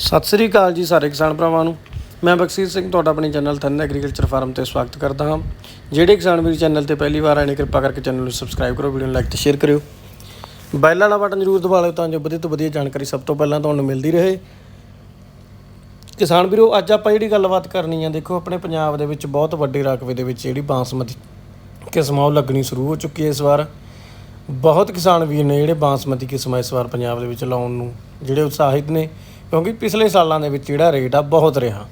ਸਤਿ ਸ੍ਰੀ ਅਕਾਲ ਜੀ ਸਾਰੇ ਕਿਸਾਨ ਭਰਾਵਾਂ ਨੂੰ। ਮੈਂ ਬਖਸ਼ੀਰ ਸਿੰਘ, ਤੁਹਾਡਾ ਆਪਣੇ ਚੈਨਲ ਥਨ ਐਗਰੀਕਲਚਰ ਫਾਰਮ ਤੇ ਸਵਾਗਤ ਕਰਦਾ ਹਾਂ। ਜਿਹੜੇ ਕਿਸਾਨ ਵੀਰ ਚੈਨਲ ਤੇ ਪਹਿਲੀ ਵਾਰ ਆਏ ਨੇ, ਕਿਰਪਾ ਕਰਕੇ ਚੈਨਲ ਨੂੰ ਸਬਸਕ੍ਰਾਈਬ ਕਰੋ, ਵੀਡੀਓ ਨੂੰ ਲਾਈਕ ਤੇ ਸ਼ੇਅਰ ਕਰਿਓ। ਬੈਲ ਵਾਲਾ ਬਟਨ ਜ਼ਰੂਰ ਦਬਾ ਲਿਓ ਤਾਂ ਜੋ ਵਧੀਆ ਤੋਂ ਵਧੀਆ ਜਾਣਕਾਰੀ ਸਭ ਤੋਂ ਪਹਿਲਾਂ ਤੁਹਾਨੂੰ ਮਿਲਦੀ ਰਹੇ। ਕਿਸਾਨ ਵੀਰੋ, ਅੱਜ ਆਪਾਂ ਜਿਹੜੀ ਗੱਲਬਾਤ ਕਰਨੀ ਆ, ਦੇਖੋ ਆਪਣੇ ਪੰਜਾਬ ਦੇ ਵਿੱਚ ਬਹੁਤ ਵੱਡੇ ਰਕਬੇ ਦੇ ਵਿੱਚ ਜਿਹੜੀ ਬਾਂਸਮਤੀ ਕਿਸਮਾਂ ਉਹ ਲੱਗਣੀ ਸ਼ੁਰੂ ਹੋ ਚੁੱਕੀ ਹੈ ਇਸ ਵਾਰ। ਬਹੁਤ ਕਿਸਾਨ ਵੀਰ ਨੇ ਜਿਹੜੇ ਬਾਸਮਤੀ ਕਿਸਮਾਂ ਇਸ ਵਾਰ ਪੰਜਾਬ ਦੇ ਵਿੱਚ ਲਾਉਣ ਨੂੰ, ਜਿਹੜੇ ਉਤਸ਼ਾਹਿਤ ਨੇ। ਕਿਉਂਕਿ ਪਿਛਲੇ ਸਾਲਾਂ ਦੇ ਵਿੱਚ ਜਿਹੜਾ ਰੇਟ ਆ ਬਹੁਤ ਰਿਹਾ।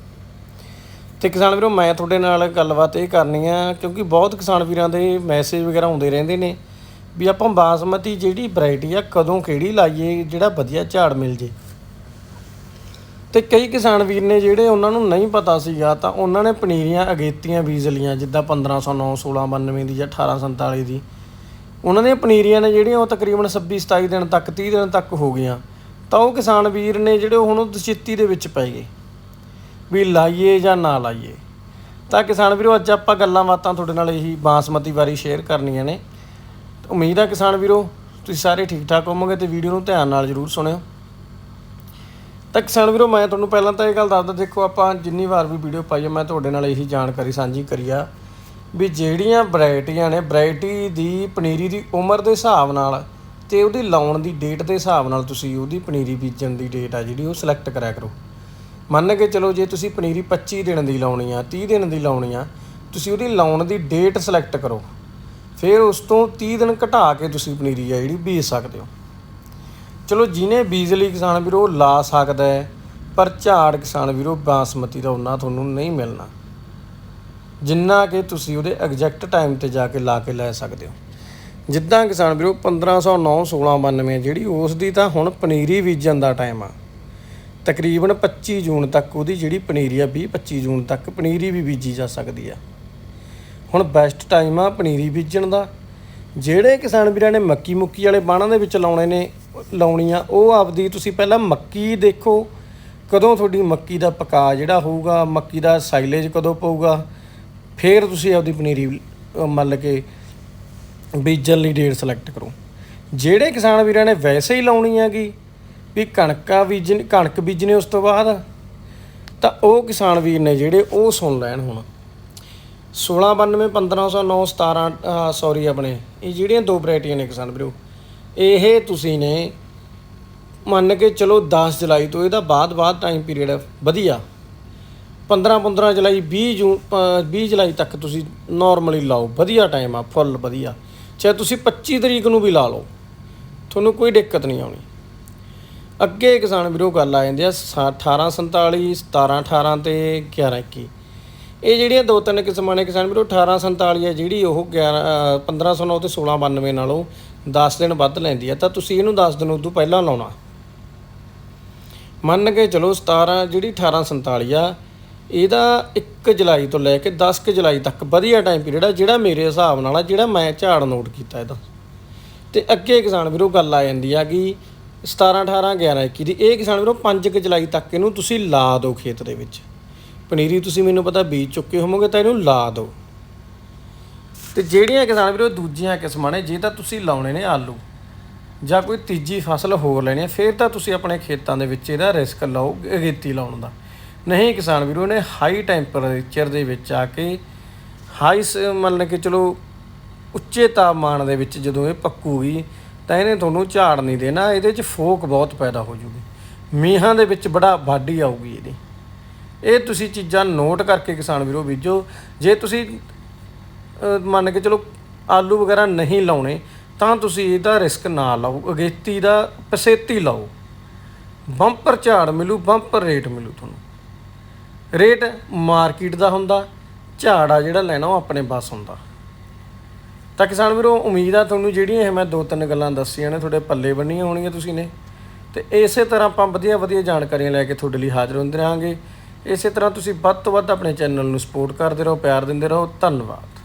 ਤੇ ਕਿਸਾਨ ਵੀਰੋ, ਮੈਂ ਤੁਹਾਡੇ ਨਾਲ ਗੱਲਬਾਤ ਇਹ ਕਰਨੀ ਆ, ਕਿਉਂਕਿ ਬਹੁਤ ਕਿਸਾਨ ਵੀਰਾਂ ਦੇ ਮੈਸੇਜ ਵਗੈਰਾ ਆਉਂਦੇ ਰਹਿੰਦੇ ਨੇ ਵੀ ਆਪਾਂ ਬਾਸਮਤੀ ਜਿਹੜੀ ਵੈਰਾਈਟੀ ਆ, ਕਦੋਂ ਕਿਹੜੀ ਲਾਈਏ, ਜਿਹੜਾ ਵਧੀਆ ਝਾੜ ਮਿਲ ਜੇ। ਤੇ ਕਈ ਕਿਸਾਨ ਵੀਰ ਨੇ ਜਿਹੜੇ ਉਹਨਾਂ ਨੂੰ ਨਹੀਂ ਪਤਾ ਸੀਗਾ, ਤਾਂ ਉਹਨਾਂ ਨੇ ਪਨੀਰੀਆਂ, ਅਗੇਤੀਆਂ ਬੀਜ ਲੀਆਂ ਜਿੱਦਾਂ 1509 1692 ਦੀ ਜਾਂ 1847 ਦੀ। ਉਹਨਾਂ ਦੀਆਂ ਪਨੀਰੀਆਂ ਨੇ ਜਿਹੜੀਆਂ ਉਹ ਤਕਰੀਬਨ 26 27 ਦਿਨ ਤੱਕ 30 ਦਿਨ ਤੱਕ ਹੋ ਗਈਆਂ। ਤਾਂ ਉਹ ਕਿਸਾਨ ਵੀਰ ਨੇ ਜਿਹੜੇ ਹੁਣ ਉਹ ਦਸ਼ਿੱਤੀ ਦੇ ਵਿੱਚ ਪੈ ਗਏ ਵੀ ਲਾਈਏ ਜਾਂ ਨਾ ਲਾਈਏ। ਤਾਂ ਕਿਸਾਨ ਵੀਰੋ, ਅੱਜ ਆਪਾਂ ਗੱਲਾਂ ਬਾਤਾਂ ਤੁਹਾਡੇ ਨਾਲ ਇਹੀ ਬਾਸਮਤੀ ਬਾਰੇ ਸ਼ੇਅਰ ਕਰਨੀਆਂ ਨੇ। ਉਮੀਦ ਹੈ ਕਿਸਾਨ ਵੀਰੋ, ਤੁਸੀਂ ਸਾਰੇ ਠੀਕ ਠਾਕ ਹੋਵੋਗੇ ਤੇ ਵੀਡੀਓ ਨੂੰ ਧਿਆਨ ਨਾਲ ਜਰੂਰ ਸੁਣਿਓ। ਤਾਂ ਕਿਸਾਨ ਵੀਰੋ, ਮੈਂ ਤੁਹਾਨੂੰ ਪਹਿਲਾਂ ਤਾਂ ਇਹ ਗੱਲ ਦੱਸਦਾ, ਦੇਖੋ ਆਪਾਂ ਜਿੰਨੀ ਵਾਰ ਵੀ ਵੀਡੀਓ ਪਾਈ ਹੈ ਮੈਂ ਤੁਹਾਡੇ ਨਾਲ ਇਹੀ ਜਾਣਕਾਰੀ ਸਾਂਝੀ ਕਰੀ ਆ ਵੀ ਜਿਹੜੀਆਂ ਵੈਰਾਈਟੀਆਂ ਨੇ, ਵੈਰਾਈਟੀ ਦੀ, ਪਨੀਰੀ ਦੀ ਉਮਰ ਦੇ ਹਿਸਾਬ ਨਾਲ ਤੇ ਉਹਦੀ ਲਾਉਣ ਦੀ ਡੇਟ ਦੇ ਹਿਸਾਬ ਨਾਲ ਤੁਸੀਂ ਉਹਦੀ ਪਨੀਰੀ ਬੀਜਣ ਦੀ ਡੇਟ ਆ ਜਿਹੜੀ, ਉਹ ਸਿਲੈਕਟ ਕਰਿਆ ਕਰੋ। ਮੰਨ ਕੇ ਚਲੋ ਜੇ ਤੁਸੀਂ ਪਨੀਰੀ 25 ਦਿਨ ਦੀ ਲਾਉਣੀ ਆ 30 ਦਿਨ ਦੀ ਲਾਉਣੀ ਆ, ਤੁਸੀਂ ਉਹਦੀ ਲਾਉਣ ਦੀ ਡੇਟ ਸਿਲੈਕਟ ਕਰੋ। ਫਿਰ ਉਸ ਤੋਂ 30 ਦਿਨ ਘਟਾ ਕੇ ਤੁਸੀਂ ਪਨੀਰੀ ਆ ਜਿਹੜੀ ਬੀਜ ਸਕਦੇ ਹੋ। ਚਲੋ ਜਿਹਨੇ ਬੀਜ ਲਈ ਕਿਸਾਨ ਵੀਰੋ ਲਾ ਸਕਦਾ ਹੈ, ਪਰ ਝਾੜ ਕਿਸਾਨ ਵੀਰੋ, ਬਾਸਮਤੀ ਦਾ ਉਹਨਾਂ ਤੁਹਾਨੂੰ ਨਹੀਂ ਮਿਲਣਾ। ਜਿੰਨਾ ਕਿ ਤੁਸੀਂ ਉਹਦੇ ਐਗਜ਼ੈਕਟ ਟਾਈਮ ਤੇ ਜਾ ਕੇ ਲਾ ਕੇ ਲੈ ਸਕਦੇ ਹੋ। ਜਿੱਦਾਂ ਕਿਸਾਨ ਵੀਰੋ 1509 1692 ਜਿਹੜੀ ਉਸ ਦੀ ਤਾਂ ਹੁਣ ਪਨੀਰੀ ਬੀਜਣ ਦਾ ਟਾਈਮ ਆ। ਤਕਰੀਬਨ 25 ਜੂਨ ਤੱਕ ਉਹਦੀ ਜਿਹੜੀ ਪਨੀਰੀ ਆ 20 25 ਜੂਨ ਤੱਕ ਪਨੀਰੀ ਵੀ ਬੀਜੀ ਜਾ ਸਕਦੀ ਆ। ਹੁਣ ਬੈਸਟ ਟਾਈਮ ਆ ਪਨੀਰੀ ਬੀਜਣ ਦਾ। ਜਿਹੜੇ ਕਿਸਾਨ ਵੀਰਾਂ ਨੇ ਮੱਕੀ ਮੁੱਕੀ ਵਾਲੇ ਬਾਣਾਂ ਦੇ ਵਿੱਚ ਲਾਉਣੇ ਨੇ, ਲਾਉਣੀਆਂ, ਉਹ ਆਪਦੀ ਤੁਸੀਂ ਪਹਿਲਾਂ ਮੱਕੀ ਦੇਖੋ, ਕਦੋਂ ਤੁਹਾਡੀ ਮੱਕੀ ਦਾ ਪਕਾ ਜਿਹੜਾ ਹੋਊਗਾ, ਮੱਕੀ ਦਾ ਸਾਈਲੇਜ ਕਦੋਂ ਪਊਗਾ, ਫਿਰ ਤੁਸੀਂ ਆਪਦੀ ਪਨੀਰੀ ਮੰਨ ਕੇ ਬੀਜਣ ਲਈ ਡੇਟ ਸਿਲੈਕਟ ਕਰੋ। ਜਿਹੜੇ ਕਿਸਾਨ ਵੀਰਾਂ ਨੇ ਵੈਸੇ ਹੀ ਲਾਉਣੀ ਹੈਗੀ ਵੀ ਕਣਕਾਂ ਬੀਜਣ ਕਣਕ ਬੀਜਣੇ ਉਸ ਤੋਂ ਬਾਅਦ ਤਾਂ ਉਹ ਕਿਸਾਨ ਵੀਰ ਨੇ ਜਿਹੜੇ ਉਹ ਸੁਣ ਲੈਣ ਹੁਣ। 1692 1509 17 ਸੌਰੀ ਆਪਣੇ ਇਹ ਜਿਹੜੀਆਂ ਦੋ ਵੈਰਾਈਟੀਆਂ ਨੇ ਕਿਸਾਨ ਵੀਰੋ ਇਹ ਤੁਸੀਂ ਨੇ ਮੰਨ ਕੇ ਚਲੋ 10 ਜੁਲਾਈ ਤੋਂ ਇਹਦਾ ਬਾਅਦ ਬਾਅਦ ਟਾਈਮ ਪੀਰੀਅਡ ਵਧੀਆ। 15 15 ਜੁਲਾਈ 20 ਜੂਨ ਅ, 20 ਜੁਲਾਈ ਤੱਕ ਤੁਸੀਂ ਨਾਰਮਲੀ ਲਾਓ ਵਧੀਆ ਟਾਈਮ ਆ ਫੁੱਲ ਵਧੀਆ। ਚਾਹੇ ਤੁਸੀਂ 25 ਤਰੀਕ ਨੂੰ ਵੀ ਲਾ ਲਓ ਤੁਹਾਨੂੰ ਕੋਈ ਦਿੱਕਤ ਨਹੀਂ ਆਉਣੀ। ਅੱਗੇ ਕਿਸਾਨ ਵੀਰੋ ਗੱਲ ਆ ਜਾਂਦੀ ਆ 1847 1718 ਤੇ 1121 ਇਹ ਜਿਹੜੀਆਂ ਦੋ ਤਿੰਨ ਕਿਸਮਾਂ ਨੇ ਕਿਸਾਨ ਵੀਰੋ 1847 ਹੈ ਜਿਹੜੀ ਉਹ 11 ਅ, 1509 ਤੇ 1692 ਨਾਲੋਂ 10 ਦਿਨ ਵੱਧ ਲੈਂਦੀ ਆ ਤਾਂ ਤੁਸੀਂ ਇਹਨੂੰ 10 ਦਿਨ ਉਦੋਂ ਪਹਿਲਾਂ ਲਾਉਣਾ। ਮੰਨ ਕੇ ਚਲੋ 17 ਜਿਹੜੀ 1847 ਆ ਇਹਦਾ 1 ਜੁਲਾਈ ਤੋਂ ਲੈ ਕੇ 10 ਕੁ ਜੁਲਾਈ ਤੱਕ ਵਧੀਆ ਟਾਈਮ ਪੀਰੀਅਡ ਆ, ਜਿਹੜਾ ਮੇਰੇ ਹਿਸਾਬ ਨਾਲ ਆ, ਜਿਹੜਾ ਮੈਂ ਝਾੜ ਨੋਟ ਕੀਤਾ ਇਹਦਾ। ਤੇ ਅੱਗੇ ਕਿਸਾਨ ਵੀਰੋ ਗੱਲ ਆ ਜਾਂਦੀ ਆ ਕਿ 17 18 11 21 ਦੀ। ਇਹ ਕਿਸਾਨ ਵੀਰੋ 5 ਕੁ ਜੁਲਾਈ ਤੱਕ ਇਹਨੂੰ ਤੁਸੀਂ ਲਾ ਦਿਓ ਖੇਤ ਦੇ ਵਿੱਚ। ਪਨੀਰੀ ਤੁਸੀਂ ਮੈਨੂੰ ਪਤਾ ਬੀਜ ਚੁੱਕੇ ਹੋਵੋਗੇ ਤਾਂ ਇਹਨੂੰ ਲਾ ਦਿਓ। ਤੇ ਜਿਹੜੀਆਂ ਕਿਸਾਨ ਵੀਰੋ ਦੂਜੀਆਂ ਕਿਸਮਾਂ ਨੇ, ਜੇ ਤਾਂ ਤੁਸੀਂ ਲਾਉਣੇ ਨੇ ਆਲੂ ਜਾਂ ਕੋਈ ਤੀਜੀ ਫਸਲ ਹੋਰ ਲੈਣੀ ਹੈ ਫਿਰ ਤਾਂ ਤੁਸੀਂ ਆਪਣੇ ਖੇਤਾਂ ਦੇ ਵਿੱਚ ਇਹਦਾ ਰਿਸਕ ਲਓ, ਅਗੇਤੀ ਲਾਉਣ ਦਾ। ਨਹੀਂ ਕਿਸਾਨ ਵੀਰੋ ਨੇ ਹਾਈ ਟੈਂਪਰੇਚਰ ਦੇ ਵਿੱਚ ਆ ਕੇ ਹਾਈ ਮੰਨ ਕੇ ਚਲੋ ਉੱਚੇ ਤਾਪਮਾਨ ਦੇ ਵਿੱਚ ਜਦੋਂ ਇਹ ਪੱਕੂਗੀ ਤਾਂ ਇਹਨੇ ਤੁਹਾਨੂੰ ਝਾੜ ਨਹੀਂ ਦੇਣਾ, ਇਹਦੇ 'ਚ ਫੋਕ ਬਹੁਤ ਪੈਦਾ ਹੋ ਜੂਗੀ। ਮੀਂਹਾਂ ਦੇ ਵਿੱਚ ਬੜਾ ਵਾਢੀ ਆਊਗੀ ਇਹਦੀ। ਇਹ ਤੁਸੀਂ ਚੀਜ਼ਾਂ ਨੋਟ ਕਰਕੇ ਕਿਸਾਨ ਵੀਰੋ ਬੀਜੋ, ਜੇ ਤੁਸੀਂ ਮੰਨ ਕੇ ਚਲੋ ਆਲੂ ਵਗੈਰਾ ਨਹੀਂ ਲਾਉਣੇ, ਤਾਂ ਤੁਸੀਂ ਇਹਦਾ ਰਿਸਕ ਨਾ ਲਓ, ਅਗੇਤੀ ਦਾ ਪਸੇਤੀ ਲਾਓ। ਬੰਪਰ ਝਾੜ ਮਿਲੂ ਬੰਪਰ ਰੇਟ ਮਿਲੂ ਤੁਹਾਨੂੰ। ਰੇਟ ਮਾਰਕੀਟ ਦਾ ਹੁੰਦਾ, ਝਾੜ ਆ ਜਿਹੜਾ ਲੈਣਾ ਉਹ ਆਪਣੇ ਪਾਸ ਹੁੰਦਾ। ਤਾਂ ਕਿਸਾਨ ਵੀਰੋ, ਉਮੀਦ ਆ ਤੁਹਾਨੂੰ ਜਿਹੜੀਆਂ ਇਹ ਮੈਂ ਦੋ ਤਿੰਨ ਗੱਲਾਂ ਦੱਸੀਆਂ ਨੇ, ਤੁਹਾਡੇ ਪੱਲੇ ਬੰਨੀਆਂ ਹੋਣਗੀਆਂ ਤੁਸੀਂ ਨੇ। ਤੇ ਇਸੇ ਤਰ੍ਹਾਂ ਆਪਾਂ ਵਧੀਆ ਵਧੀਆ ਜਾਣਕਾਰੀਆਂ ਲੈ ਕੇ ਤੁਹਾਡੇ ਲਈ ਹਾਜ਼ਰ ਹੁੰਦੇ ਰਹਾਂਗੇ। ਇਸੇ ਤਰ੍ਹਾਂ ਤੁਸੀਂ ਵੱਧ ਤੋਂ ਵੱਧ ਆਪਣੇ ਚੈਨਲ ਨੂੰ ਸਪੋਰਟ ਕਰਦੇ ਰਹੋ, ਪਿਆਰ ਦਿੰਦੇ ਰਹੋ। ਧੰਨਵਾਦ।